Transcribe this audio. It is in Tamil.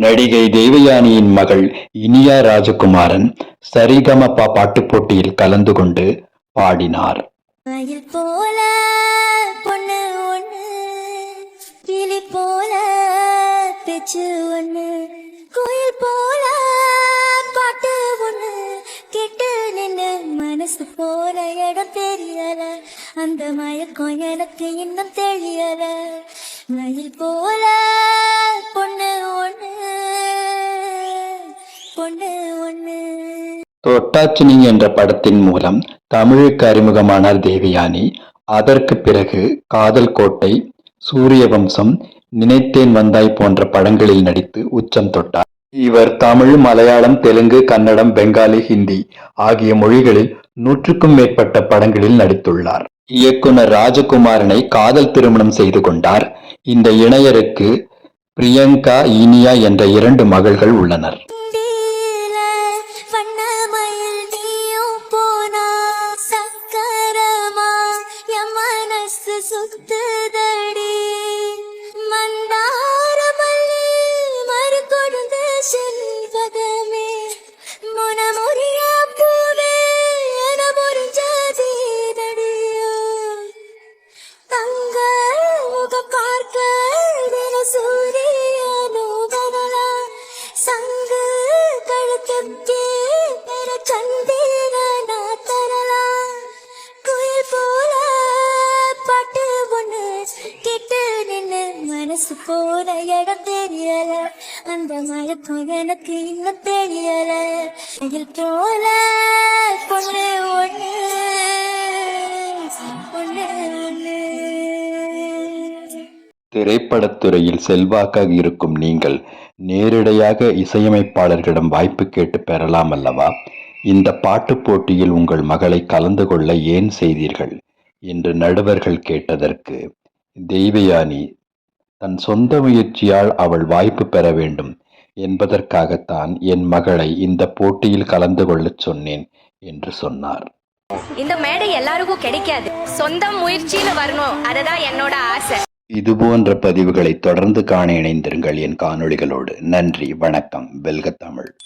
நடிகை தேவயானியின் மகள் இனியா ராஜகுமாரன் சரிகமப பாட்டு போட்டியில் கலந்து கொண்டு பாடினார். போல பொண்ணு ஒண்ணு கிளி போல பேச்சு ஒண்ணு கோயில் போல பாட்டு ஒண்ணு கிட்ட நின்று மனசு போல இடம் தெரியல அந்த மயக்கம் எனக்கு இன்னும் தெரியல. மயில் போல தொட்டாச்சினி என்ற படத்தின் மூலம் தமிழுக்கு அறிமுகமானார் தேவயானி. அதற்கு பிறகு காதல் கோட்டை சூரிய வம்சம் நினைத்தேன் வந்தாய் போன்ற படங்களில் நடித்து உச்சம் தொட்டார். இவர் தமிழ் மலையாளம் தெலுங்கு கன்னடம் பெங்காலி ஹிந்தி ஆகிய மொழிகளில் நூற்றுக்கும் மேற்பட்ட படங்களில் நடித்துள்ளார். இயக்குனர் ராஜகுமாரனை காதல் திருமணம் செய்து கொண்டார். இந்த இணையருக்கு பிரியங்கா இனியா என்ற இரண்டு மகள்கள் உள்ளனர். சுத்துதடி மந்தாரமல்லி மறுகொடுந்த செல்வதமே. முனமுறிய பூவே என முறிஞ்சதீதடியோ தங்க முக பார்க்க தின சூரியனோ வரலாம் சங்கு கழுத்துக்கே மனசு போற இடம் தெரியல. அந்த மயக்கம் எனக்கு இன்னும் தெரியல. இதில் போல பொண்ணு ஒண்ணு. திரைப்படத்துறையில் செல்வாக்காக இருக்கும் நீங்கள் நேரிடையாக இசையமைப்பாளர்களிடம் வாய்ப்பு கேட்டு பெறலாம் அல்லவா? இந்த பாட்டுப் போட்டியில் உங்கள் மகளை கலந்து கொள்ள ஏன் செய்தீர்கள்? என்று நடுவர்கள் கேட்டதற்கு தெய்வயானி தன் சொந்த முயற்சியால் அவள் வாய்ப்பு பெற வேண்டும். என்பதற்காகத்தான் என் மகளை இந்த போட்டியில் கலந்து கொள்ளச் சொன்னேன் என்று சொன்னார். இந்த மேடை எல்லாருக்கும் கிடைக்காது. சொந்த முயற்சியில வரணும். அதுதான் என்னோட ஆசை. இதுபோன்ற பதிவுகளை தொடர்ந்து காண இணைந்திருங்கள் என் காணொளிகளோடு. நன்றி. வணக்கம். வெல்க தமிழ்.